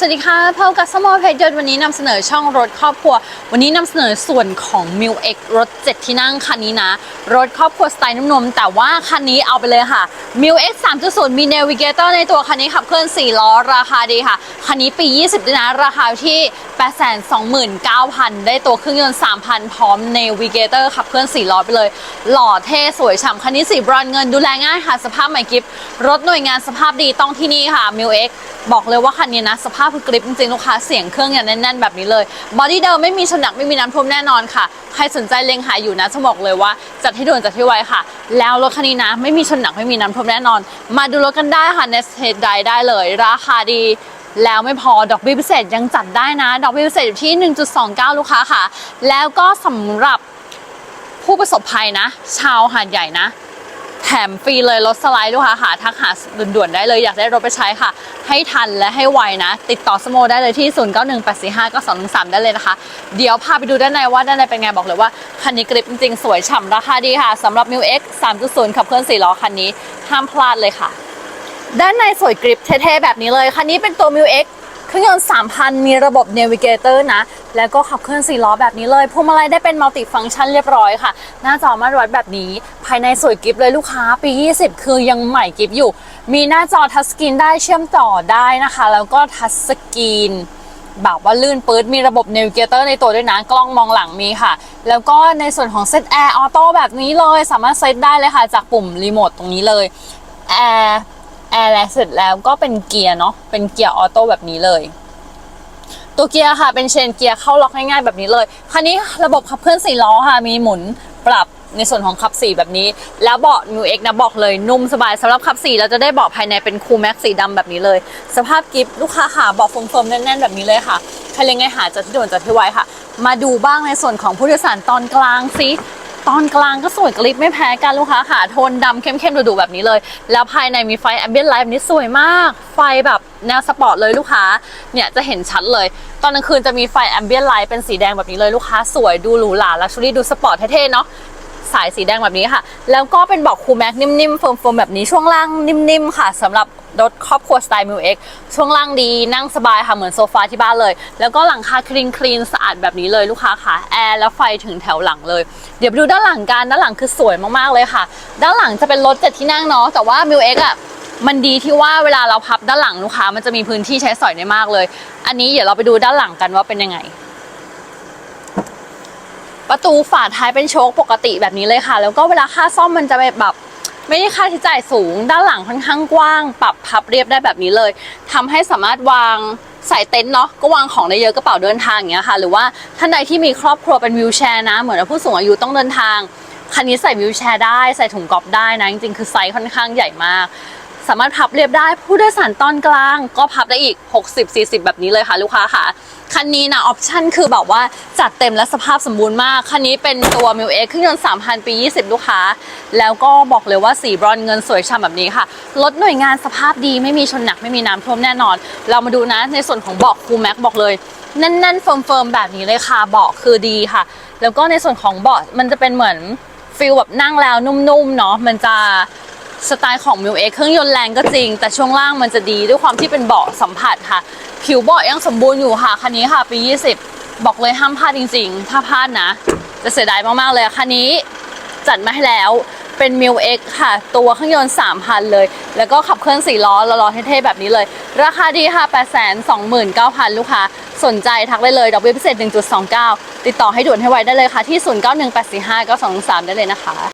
สวัสดีค่ะพบกับสมอลเพจยนต์วันนี้นำเสนอช่องรถครอบครัว วันนี้นำเสนอส่วนของ m i l X รถ 7 ที่นั่งคันนี้นะ รถครอบครัวสไตล์นุ่มนมแต่ว่าคันนี้เอาไปเลยค่ะ m i l X 3.0มี Navigator ในตัวคันนี้ขับเคลื่อน 4 ล้อราคาดีค่ะ คันนี้ปี 20ด้วยนะ ราคาที่ 829,000 ได้ตัวเครื่องยนต์ 3,000 พร้อม Navigator ขับเคลื่อน 4 ล้อไปเลย หล่อเท่สวยฉ่ำคันนี้สีบรอนเงินดูแลง่ายค่ะสภาพใหม่กิฟรถหน่วยงานสภาพดีต้องที่นี่ค่ะ m i l X บอกเลยว่าคันนี้นะสภาพคือกริปจริงๆลูกค้าเสียงเครื่องอย่างแน่นๆแบบนี้เลยบอดี้เดิมไม่มีชนหนักไม่มีน้ำท่วมแน่นอนค่ะ ใครสนใจเล็งหาอยู่นะจะบอกเลยว่าจัดให้ด่วนจัดให้ไวค่ะ แล้วรถคันนี้นะ ไม่มีชนหนักไม่มีน้ำท่วมแน่นอน มาดูรถกันได้ค่ะ n e s t e d ได้เลย ราคาดีแล้วไม่พอดอกเบี้ยพิเศษยังจัดได้นะ ดอกเบี้ยพิเศษอยู่ที่ 1.29 ลูกค้าค่ะ แล้วก็สำหรับผู้ประสบภัยนะ ชาวหาดใหญ่นะ แถมฟรีเลยรถสไลด์ลูกค้าค่ะทักหาด่วนๆได้เลยอยากได้รถไปใช้ค่ะ ให้ทันและให้ไวนะ ติดต่อสโมได้เลยที่ 0 9 1 8 4 5 9 2 1 3ได้เลยนะคะ เดี๋ยวพาไปดูด้านในว่าด้านในเป็นไงบอกเลยว่าคันนี้กริปจริงๆ สวยฉ่ำราคาดีค่ะสำหรับ m i l X 3.0 ขับเคลื่อน4ล้อคันนี้ห้ามพลาดเลยค่ะ ด้านในสวยกริปเท่ๆแบบนี้เลยคันนี้เป็นตัว m i l X เครื่องยนต์ 3,000 มีระบบ Navigator นะ แล้วก็ขับเคลื่อน4ล้อแบบนี้เลยพวงมาลัยได้เป็นมัลติฟัง c t ชันเรียบร้อยค่ะ หน้าจอมาตรวัดแบบนี้ ภายในสวยกริปเลยลูกค้าปี 20 คือยังใหม่กริปอยู่ มีหน้าจอทัชสกรีนได้เชื่อมต่อได้นะคะ แล้วก็ทัชสกรีนแบบว่าลื่นปื๊ดมีระบบ Navigator ในตัวด้วยนะ กล้องมองหลังมีค่ะ แล้วก็ในส่วนของเซตแอร์ออโต้แบบนี้เลย สามารถเซตได้เลยค่ะ จากปุ่มรีโมทตรงนี้เลยแอร์ ร์แล้วเสร็จแล้วก็เป็นเกียร์เนาะเป็นเกียร์ออโต้แบบนี้เลย ตัวเกียร์ค่ะเป็นเชนเกียร์เข้าล็อกง่ายๆแบบนี้เลยคันนี้ระบบขับเคลื่อนสี่ล้อค่ะมีหมุนปรับในส่วนของขับสี่แบบนี้ แล้วเบาะมิวเอ็กนะบอกเลยนุ่มสบายสำหรับขับสี่เราจะได้เบาะภายในเป็นคูแม็กสีดำแบบนี้เลย สภาพกิฟต์ลูกค้าหาเบาะโฟมๆแน่นๆแบบนี้เลยค่ะใครเลงไงหาจะที่ด่วนจะที่ไวค่ะ มาดูบ้างในส่วนของผู้โดยสารตอนกลางซิ ตอนกลางก็สวยกริบไม่แพ้กันลูกค้าค่ะโทนดำเข้มๆดูๆแบบนี้เลย แล้วภายในมีไฟแอมเบียนไลท์แบบนี้สวยมาก ไฟแบบแนวสปอร์ตเลยลูกค้า เนี่ยจะเห็นชัดเลย ตอนกลางคืนจะมีไฟแอมเบียนไลท์เป็นสีแดงแบบนี้เลยลูกค้าสวยดูหรูหราลักชัวรี่ดูสปอร์ตเท่ๆเนาะ สายสีแดงแบบนี้ค่ะ แล้วก็เป็นเบอกคูแม็กนิ่มๆโฟมๆแบบนี้ช่วงล่างนิ่มๆค่ะสำหรับรถครอบครัวสไตล์มิวเอ็กช่วงล่างดีนั่งสบายค่ะเหมือนโซฟาที่บ้านเลย แล้วก็หลังคาคลีนคลีนสะอาดแบบนี้เลยลูกค้าค่ะแอร์และไฟถึงแถวหลังเลย เดี๋ยวไปดูด้านหลังกันด้านหลังคือสวยมากๆเลยค่ะ ด้านหลังจะเป็นรถเจ็ดที่นั่งเนาะแต่ว่ามิวเอ็กอะมันดีที่ว่าเวลาเราพับด้านหลังลูกค้ามันจะมีพื้นที่ใช้สอยได้มากเลย อันนี้เดี๋ยวเราไปดูด้านหลังกันว่าเป็นยังไง ประตูฝาท้ายเป็นโชคปกติแบบนี้เลยค่ะ แล้วก็เวลาค่าซ่อมมันจะแบบไม่ได้ค่าใช้จ่ายสูง ด้านหลังค่อนข้างกว้าง ปรับพับเรียบได้แบบนี้เลยทำให้สามารถวางใส่เต็นท์เนาะก็วางของได้เยอะกระเป๋าเดินทางอย่างเงี้ยค่ะ หรือว่าท่านใดที่มีครอบครัวเป็นวิวแชร์นะ เหมือนว่าผู้สูงอายุต้องเดินทางคันนี้ใส่วิวแชร์ได้ใส่ถุงกอบได้นะจริงๆคือไซส์ค่อนข้างใหญ่มาก สามารถพับเรียบได้ ผู้โดยสารตอนกลางก็พับได้อีก 60-40 แบบนี้เลยค่ะลูกค้าค่ะ คันนี้นะออปชั่นคือแบบว่าจัดเต็มและสภาพสมบูรณ์มาก คันนี้เป็นตัว m i l X เครื่องยนต์3,000 ปี 20 ลูกค้า แล้วก็บอกเลยว่าสีบรอนเงินสวยฉ่ำแบบนี้ค่ะ รถหน่วยงานสภาพดีไม่มีชนหนักไม่มีน้ำท่วมแน่นอน เรามาดูนะในส่วนของเบาะคูแม็กบอกเลยแน่นๆเฟิร์มๆแบบนี้เลยค่ะเบาะคือดีค่ะ แล้วก็ในส่วนของเบาะมันจะเป็นเหมือนฟิลแบบนั่งแล้วนุ่มๆเนาะมันจะ สไตล์ของ m ิ l X เครื่องยนต์แรงก็จริง แต่ช่วงล่างมันจะดีด้วยความที่เป็นเบาะสัมผัสค่ะ ผิวเบาะยังสมบูรณ์อยู่ค่ะ คันนี้ค่ะปี 20 บอกเลยห้ามพลาดจริง ๆ ถ้าพลาดนะ จะเสียดายมาก ๆ เลยคันนี้จัดมาให้แล้วเป็น m ิ l X ค่ะ ตัวเครื่องยนต์ 3,000 เลย แล้วก็ขับเคลื่อน4ล้อล้อเท่ๆ แบบนี้เลย ราคาดีค่ะ 829,000 ลูกค้า สนใจทักได้เลยดอกเบี้ยพิเศษ 1.29 ติดต่อให้ด่วนให้ไวได้เลยค่ะ ที่ 0918459223 ได้เลยนะคะ